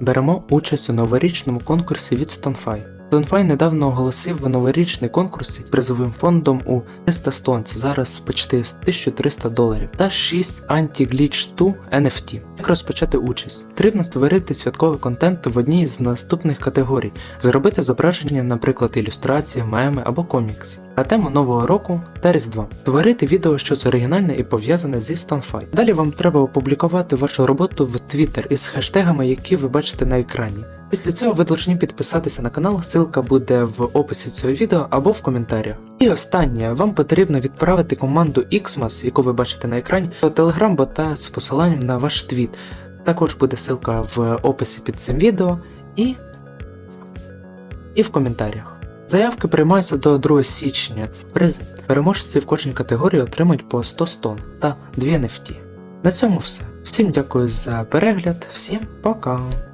Беремо участь у новорічному конкурсі від StoneFi. StoneFi недавно оголосив новорічний конкурс з призовим фондом у 300 стон, це зараз почти 1300 доларів, та 6 Anti-Glitch 2 NFT. Як розпочати участь? Потрібно створити святковий контент в одній з наступних категорій, зробити зображення, наприклад, ілюстрації, меми або комікс. На тему нового року та Різдва. Створити відео щось оригінальне і пов'язане зі StoneFi. Далі вам треба опублікувати вашу роботу в Twitter із хештегами, які ви бачите на екрані. Після цього ви повинні підписатися на канал, ссылка буде в описі цього відео або в коментарях. І останнє, вам потрібно відправити команду Xmas, яку ви бачите на екрані, до телеграм-бота з посиланням на ваш твіт. Також буде ссылка в описі під цим відео і, і в коментарях. Заявки приймаються до 2 січня. Призи. Переможці в кожній категорії отримають по 100 стон та 2 NFT. На цьому все. Всім дякую за перегляд, всім пока!